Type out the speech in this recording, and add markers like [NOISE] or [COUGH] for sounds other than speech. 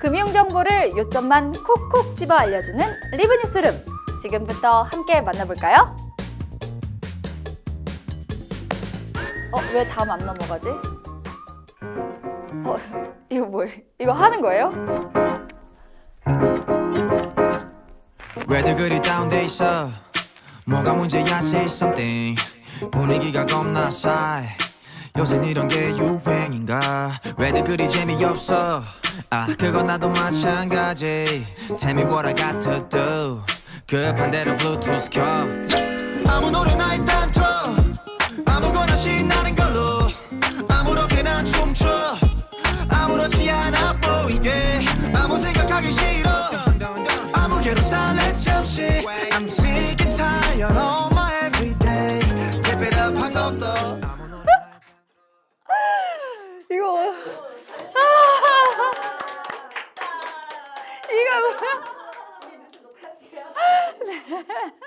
금융 정보를 요점만 콕콕 집어 알려주는 리브뉴스룸. 지금부터 함께 만나볼까요? 어, 왜 다음 안 넘어가지? 어, 이거 뭐예요? 이거 하는 거예요? 왜들 그리 다운돼 있어 뭐가 문제야 say something 분위기가 겁나 싸해 요새 이런 게 유행인가? 왜들 그리 재미없어? 아 그건 나도 마찬가지. Tell me what I got to do 급한 대로 블루투스 켜. 아무 노래나 일단 틀어. 아무거나 신나는 걸로. 아무렇게나 춤춰. 아무렇지 않아 보이게. 아무 생각하기 싫어. 아무개로 살래 잠시. I'm sick and tired of my everyday. Keep it up 한 것도 이거 [LAUGHS]